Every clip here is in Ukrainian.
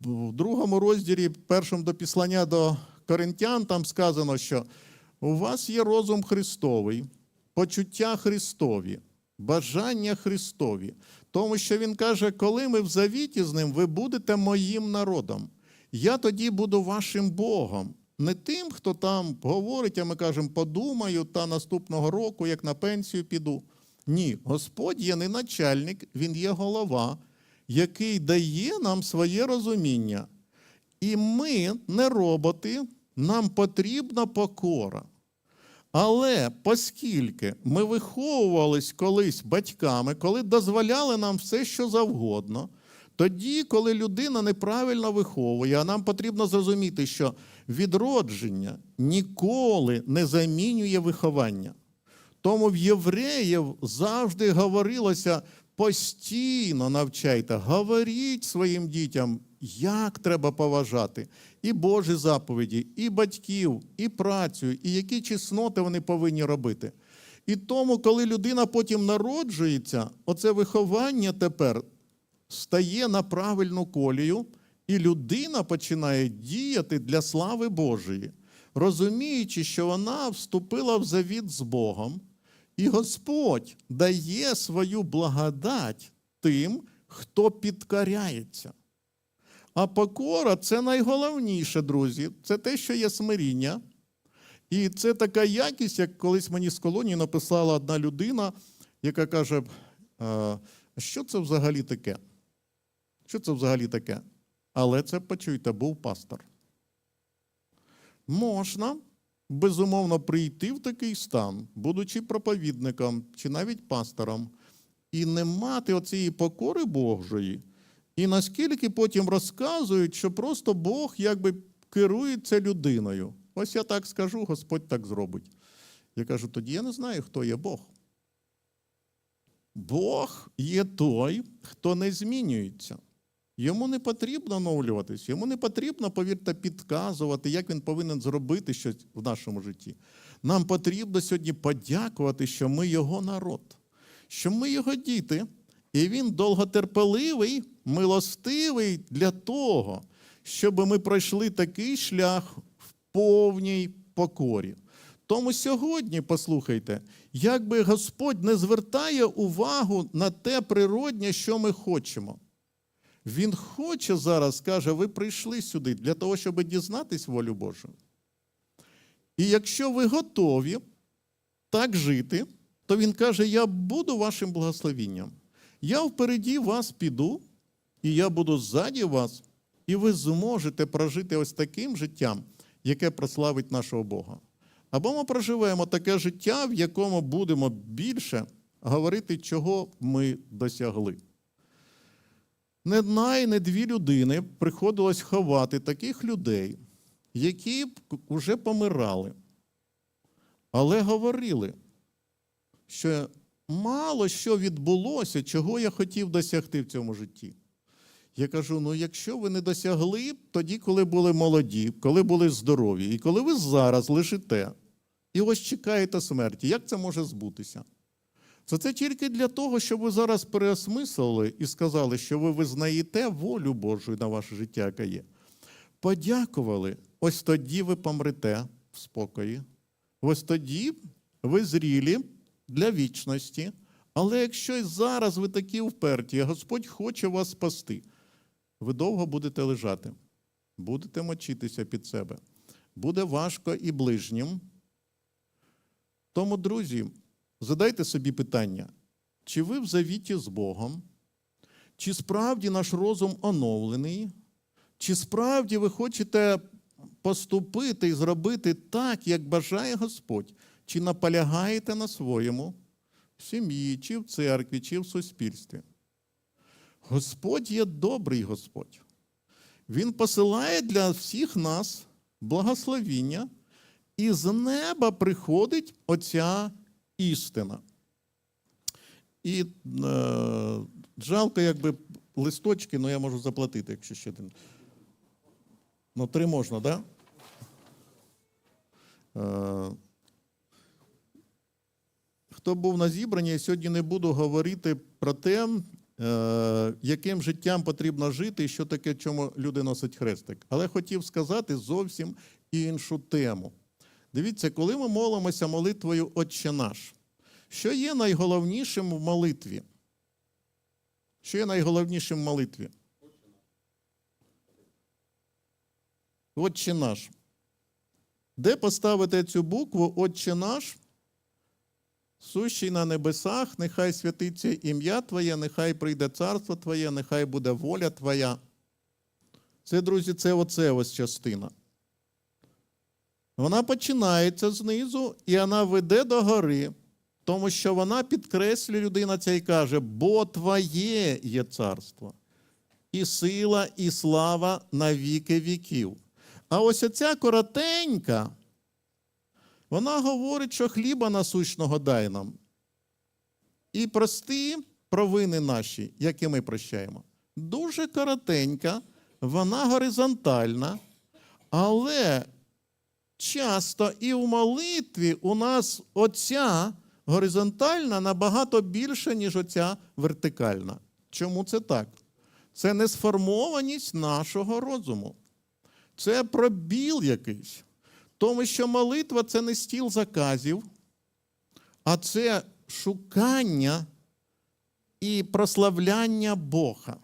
в другому розділі, першому до післання до Коринтян, там сказано, що у вас є розум Христовий, почуття Христові, бажання Христові. Тому що він каже, коли ми в завіті з ним, ви будете моїм народом. Я тоді буду вашим Богом. Не тим, хто там говорить, а ми кажемо, подумаю, та наступного року, як на пенсію піду. Ні, Господь є не начальник, Він є голова, який дає нам своє розуміння. І ми не роботи, нам потрібна покора. Але оскільки ми виховувались колись батьками, коли дозволяли нам все, що завгодно, тоді, коли людина неправильно виховує, а нам потрібно зрозуміти, що відродження ніколи не замінює виховання. Тому в євреїв завжди говорилося постійно навчайте, говоріть своїм дітям, як треба поважати і Божі заповіді, і батьків, і працю, і які чесноти вони повинні робити. І тому, коли людина потім народжується, оце виховання тепер стає на правильну колію, і людина починає діяти для слави Божої, розуміючи, що вона вступила в завіт з Богом, і Господь дає свою благодать тим, хто підкоряється. А покора це найголовніше, друзі. Це те, що є смиріння. І це така якість, як колись мені з колонії написала одна людина, яка каже: «Е, що це взагалі таке? Що це взагалі таке? Але це почуйте, був пастор. Можна безумовно прийти в такий стан, будучи проповідником чи навіть пастором, і не мати оцієї покори Божої. І наскільки потім розказують, що просто Бог якби керується людиною. Ось я так скажу, Господь так зробить. Я кажу, тоді я не знаю, хто є Бог. Бог є той, хто не змінюється. Йому не потрібно оновлюватись, йому не потрібно, повірте, підказувати, як він повинен зробити щось в нашому житті. Нам потрібно сьогодні подякувати, що ми його народ, що ми його діти, і він довготерпеливий, милостивий для того, щоб ми пройшли такий шлях в повній покорі. Тому сьогодні, послухайте, якби Господь не звертає увагу на те природнє, що ми хочемо. Він хоче зараз, каже, ви прийшли сюди для того, щоб дізнатись волю Божу. І якщо ви готові так жити, то він каже: Я буду вашим благословінням. Я впереді вас піду, і я буду ззаді вас, і ви зможете прожити ось таким життям, яке прославить нашого Бога. Або ми проживемо таке життя, в якому будемо більше говорити, чого ми досягли. Не одна і не дві людини приходилось ховати таких людей, які вже помирали, але говорили, що мало що відбулося, чого я хотів досягти в цьому житті. Я кажу: ну, якщо ви не досягли тоді, коли були молоді, коли були здорові, і коли ви зараз лежите і ось чекаєте смерті, як це може збутися? Це це тільки для того, щоб ви зараз переосмислили і сказали, що ви визнаєте волю Божу на ваше життя, яка є. Подякували, ось тоді ви помрете в спокої. Ось тоді ви зрілі для вічності. Але якщо зараз ви такі вперті, Господь хоче вас спасти, ви довго будете лежати, будете мочитися під себе. Буде важко і ближнім. Тому, друзі, задайте собі питання, чи ви в завіті з Богом, чи справді наш розум оновлений, чи справді ви хочете поступити і зробити так, як бажає Господь, чи наполягаєте на своєму в сім'ї, чи в церкві, чи в суспільстві. Господь є добрий Господь. Він посилає для всіх нас благословіння, і з неба приходить оця істина. І е, жалко, якби листочки, ну я можу заплатити, якщо ще один. Ну, три можна, так? Да? Е, хто був на зібранні, я сьогодні не буду говорити про те, е, яким життям потрібно жити і що таке, чому люди носять хрестик. Але хотів сказати зовсім іншу тему. Дивіться, коли ми молимося молитвою Отче наш, що є найголовнішим в молитві? Що є найголовнішим в молитві? Отче наш. Де поставити цю букву Отче наш? Сущий на небесах, нехай святиться ім'я Твоє, нехай прийде царство Твоє, нехай буде воля Твоя. Це, друзі, це оце ось частина. Вона починається знизу і вона веде до гори, тому що вона підкреслює людина ця і каже, бо Твоє є царство, і сила, і слава на віки віків. А ось оця коротенька, вона говорить, що хліба насущного дай нам. І прости провини наші, які ми прощаємо. Дуже коротенька, вона горизонтальна, але часто і в молитві у нас оця горизонтальна набагато більша, ніж оця вертикальна. Чому це так? Це несформованість нашого розуму. Це пробіл якийсь. Тому що молитва це не стіл заказів, а це шукання і прославляння Бога.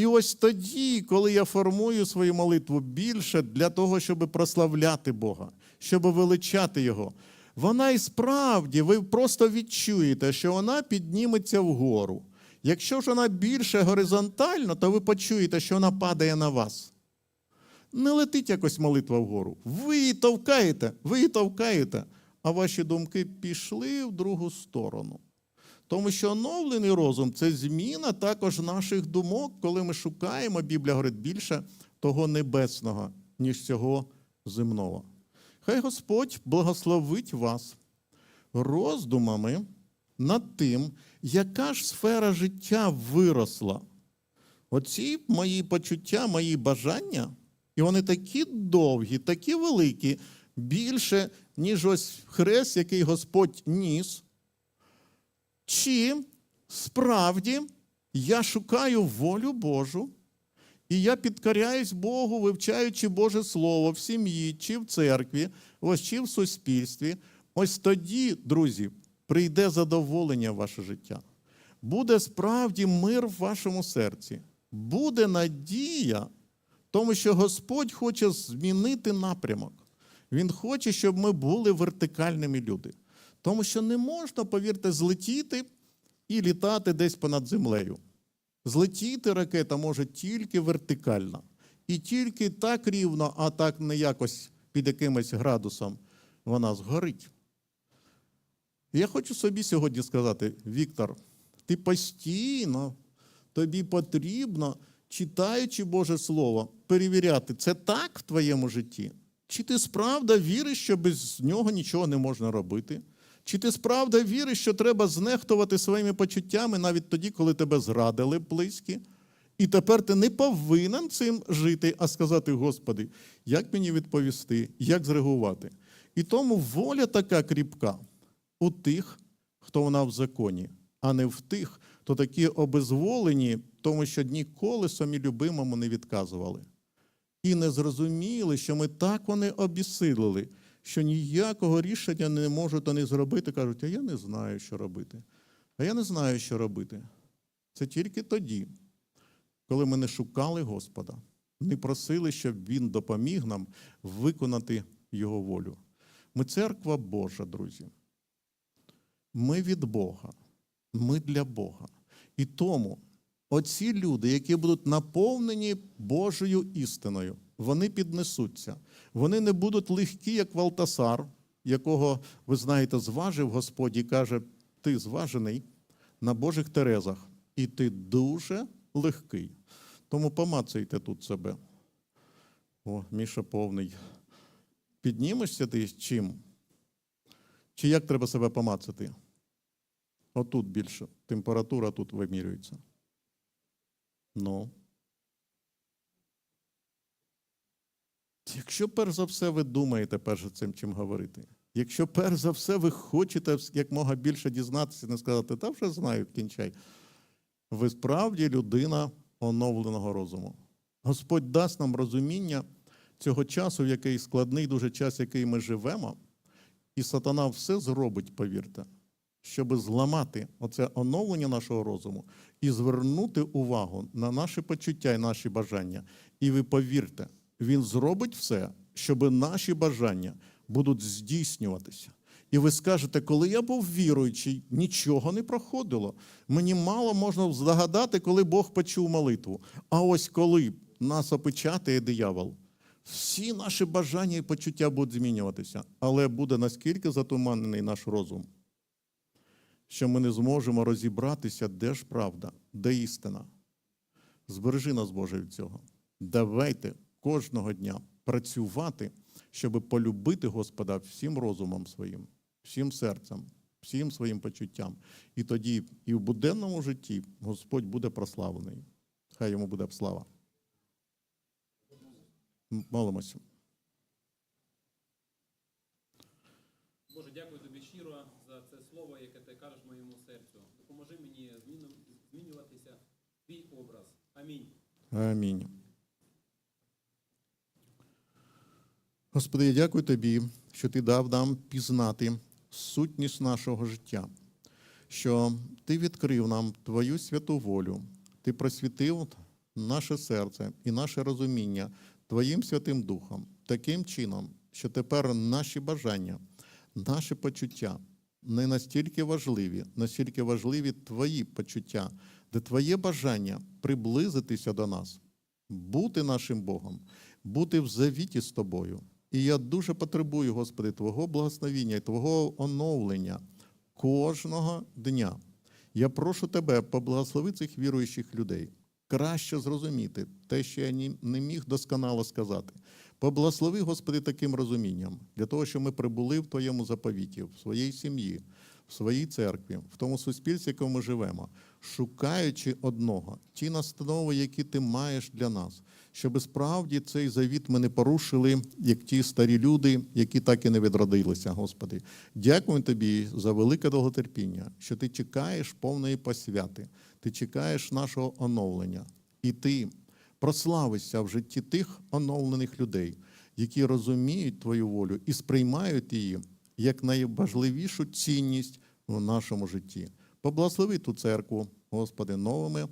І ось тоді, коли я формую свою молитву більше для того, щоб прославляти Бога, щоб величати Його, вона і справді, ви просто відчуєте, що вона підніметься вгору. Якщо ж вона більше горизонтально, то ви почуєте, що вона падає на вас. Не летить якось молитва вгору. Ви її товкаєте, ви її товкаєте, а ваші думки пішли в другу сторону. Тому що оновлений розум це зміна також наших думок, коли ми шукаємо, Біблія говорить, більше того небесного, ніж цього земного. Хай Господь благословить вас роздумами над тим, яка ж сфера життя виросла. Оці мої почуття, мої бажання, і вони такі довгі, такі великі, більше, ніж ось хрест, який Господь ніс. Чи справді я шукаю волю Божу, і я підкоряюсь Богу, вивчаючи Боже Слово в сім'ї, чи в церкві, ось чи в суспільстві. Ось тоді, друзі, прийде задоволення в ваше життя. Буде справді мир в вашому серці, буде надія, тому що Господь хоче змінити напрямок. Він хоче, щоб ми були вертикальними люди. Тому що не можна, повірте, злетіти і літати десь понад землею. Злетіти ракета може тільки вертикально. І тільки так рівно, а так не якось під якимось градусом вона згорить. Я хочу собі сьогодні сказати, Віктор, ти постійно, тобі потрібно, читаючи Боже Слово, перевіряти, це так в твоєму житті? Чи ти справді віриш, що без нього нічого не можна робити? Чи ти справді віриш, що треба знехтувати своїми почуттями навіть тоді, коли тебе зрадили близькі? І тепер ти не повинен цим жити, а сказати, Господи, як мені відповісти, як зреагувати? І тому воля така кріпка у тих, хто вона в законі, а не в тих, хто такі обезволені, тому що ніколи самі любимому не відказували. І не зрозуміли, що ми так вони обісилили, що ніякого рішення не можуть вони зробити. Кажуть, а я не знаю, що робити. А я не знаю, що робити. Це тільки тоді, коли ми не шукали Господа, не просили, щоб Він допоміг нам виконати Його волю. Ми церква Божа, друзі. Ми від Бога, ми для Бога. І тому оці люди, які будуть наповнені Божою істиною, вони піднесуться. Вони не будуть легкі, як Валтасар, якого, ви знаєте, зважив Господь і каже: ти зважений на Божих терезах, і ти дуже легкий. Тому помацайте тут себе. О, Міша повний. Піднімешся ти з чим? Чи як треба себе помацати? Отут більше. Температура тут вимірюється. Ну. Якщо перш за все ви думаєте перш за цим, чим говорити, Якщо перш за все ви хочете як мога більше дізнатися, не сказати, та вже знаю, кінчай. Ви справді людина оновленого розуму. Господь дасть нам розуміння цього часу, в який складний дуже час, в який ми живемо, і сатана все зробить, повірте, щоб зламати оце оновлення нашого розуму і звернути увагу на наші почуття і наші бажання. І ви повірте, він зробить все, щоб наші бажання будуть здійснюватися. І ви скажете, коли я був віруючий, нічого не проходило. Мені мало можна здогадати, коли Бог почув молитву. А ось коли нас опечатає диявол, всі наші бажання і почуття будуть змінюватися, але буде наскільки затуманений наш розум, що ми не зможемо розібратися, де ж правда, де істина. Збережи нас, Боже, від цього. Давайте кожного дня працювати, щоб полюбити Господа всім розумом своїм, всім серцем, всім своїм почуттям. І тоді і в буденному житті Господь буде прославлений. Хай йому буде слава. Молимося. Боже, дякую тобі щиро за це слово, яке ти кажеш моєму серцю. Допоможи мені змінюватися твій образ. Амінь. Амінь. Господи, я дякую Тобі, що Ти дав нам пізнати сутність нашого життя, що Ти відкрив нам Твою святу волю, Ти просвітив наше серце і наше розуміння Твоїм Святим Духом таким чином, що тепер наші бажання, наші почуття не настільки важливі, настільки важливі Твої почуття, де Твоє бажання приблизитися до нас, бути нашим Богом, бути в завіті з Тобою. І я дуже потребую, Господи, Твого благословіння і Твого оновлення кожного дня. Я прошу Тебе, поблагослови цих віруючих людей, краще зрозуміти те, що я не міг досконало сказати. Поблагослови, Господи, таким розумінням, для того, щоб ми прибули в Твоєму заповіті, в своїй сім'ї, в своїй церкві, в тому суспільстві, в якому ми живемо, шукаючи одного, ті настанови, які ти маєш для нас, щоб справді цей завіт ми не порушили, як ті старі люди, які так і не відродилися, Господи. Дякую тобі за велике довготерпіння, що ти чекаєш повної посвяти, ти чекаєш нашого оновлення, і ти прославишся в житті тих оновлених людей, які розуміють твою волю і сприймають її як найважливішу цінність в нашому житті. Поблагослови ту церкву, Господи, новими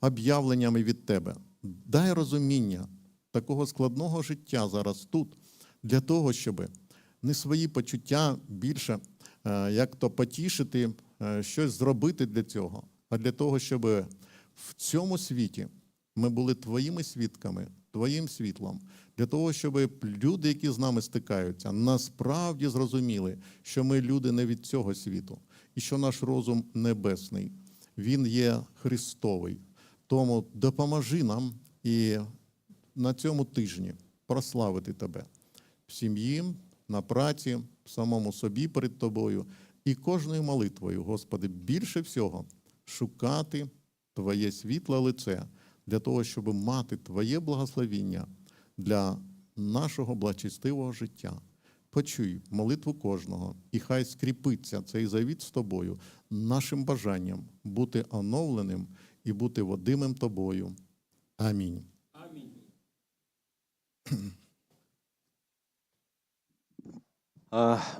об'явленнями від Тебе. Дай розуміння такого складного життя зараз тут, для того, щоб не свої почуття більше е, як то потішити, е, щось зробити для цього, а для того, щоб в цьому світі ми були твоїми свідками, твоїм світлом, для того, щоб люди, які з нами стикаються, насправді зрозуміли, що ми люди не від цього світу, і що наш розум небесний, він є Христовий. Тому допоможи нам і на цьому тижні прославити тебе в сім'ї, на праці, в самому собі перед тобою і кожною молитвою, Господи, більше всього шукати Твоє світле лице для того, щоб мати Твоє благословіння для нашого благочестивого життя. Почуй молитву кожного, і хай скріпиться цей завіт з тобою, нашим бажанням бути оновленим і бути водимим тобою. Амінь. Амінь.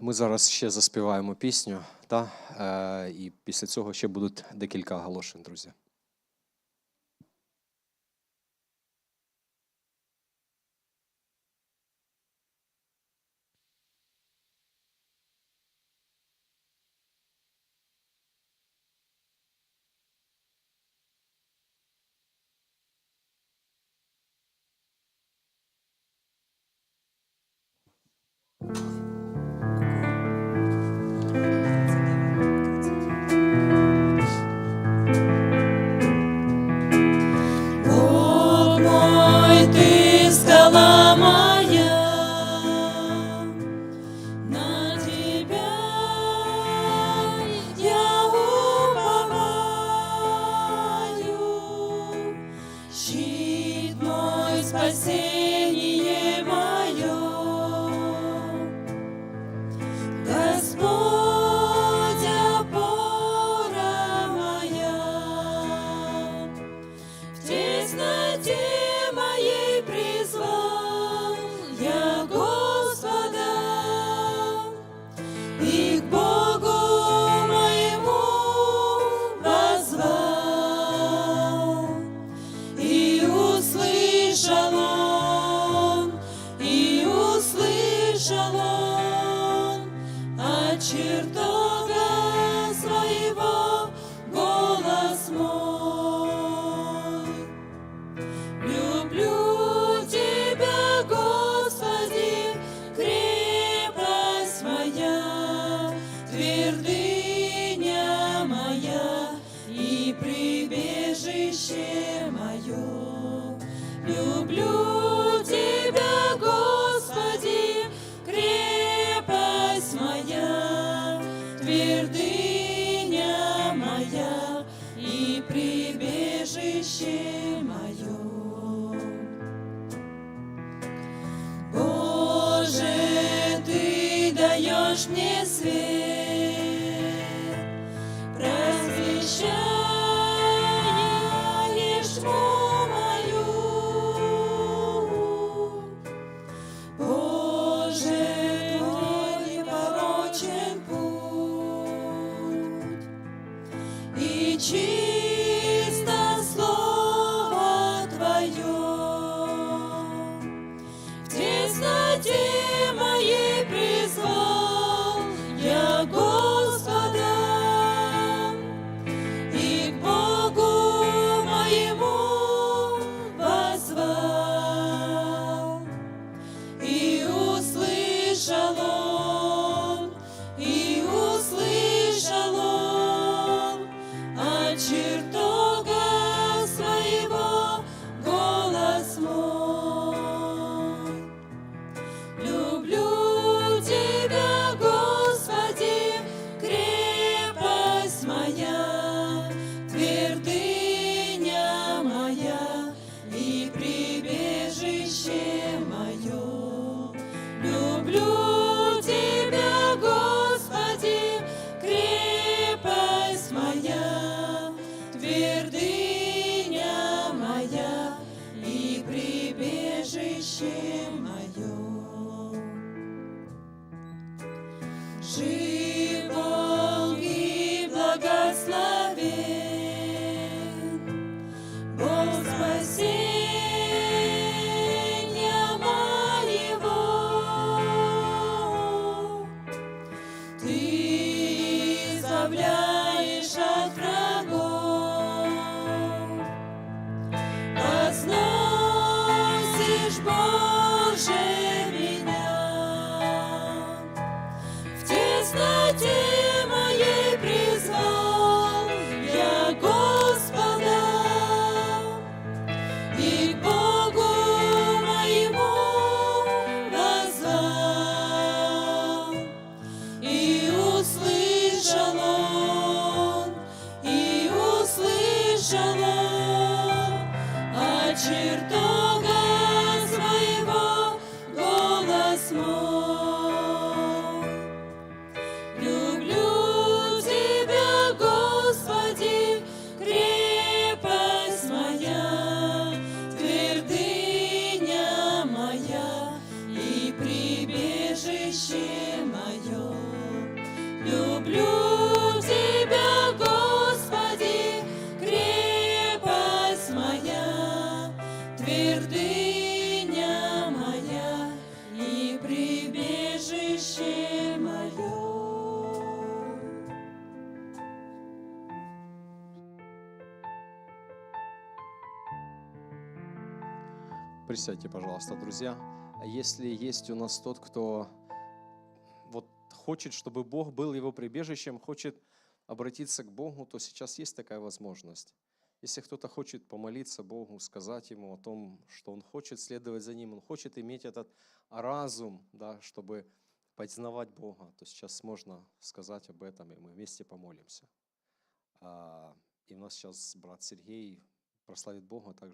Ми зараз ще заспіваємо пісню, та? е, і після цього ще будуть декілька оголошень, друзі. Даешь мне Присядьте, пожалуйста, друзья. Если есть у нас тот, кто вот хочет, чтобы Бог был его прибежищем, хочет обратиться к Богу, то сейчас есть такая возможность. Если кто-то хочет помолиться Богу, сказать Ему о том, что он хочет следовать за Ним, он хочет иметь этот разум, да, чтобы познавать Бога, то сейчас можно сказать об этом, и мы вместе помолимся. А, И у нас сейчас брат Сергей прославит Бога также.